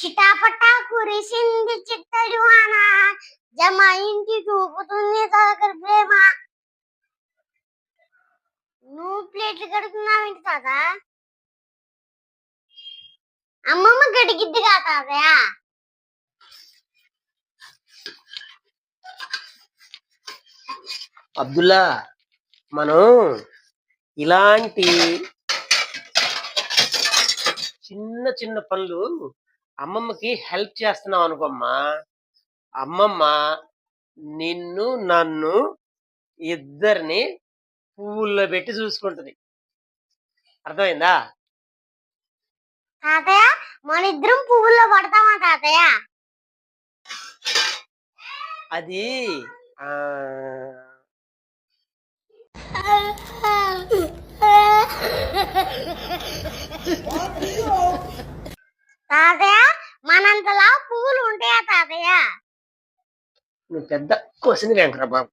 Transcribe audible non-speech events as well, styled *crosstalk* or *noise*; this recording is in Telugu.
చిటాపటా కురిసింది చిట్టజువాన జమ ఇంటి చూపుతుంది తాతల ప్రేమ. నువ్వు ప్లేట్లు కడుగుతున్నావు ఏంటి తాత? అమ్మమ్మ గడిగిద్దిగా తాతయా అబ్దుల్లా మనం ఇలాంటి చిన్న చిన్న పనులు అమ్మమ్మకి హెల్ప్ చేస్తున్నాం అనుకోమ్మా. అమ్మమ్మ నిన్ను నన్ను ఇద్దరిని పువ్వుల్లో పెట్టి చూసుకుంటది. అర్థమైందా? తాతయ్య మన ఇద్దరం పువ్వుల్లో పడతామా తాతయ్య? అది ఆ, *laughs* తాతయ్య మనంతలా పువ్వులు ఉంటాయా తాతయ్య నువ్వు పెద్ద క్వశ్చన్ వెంకరా బాబు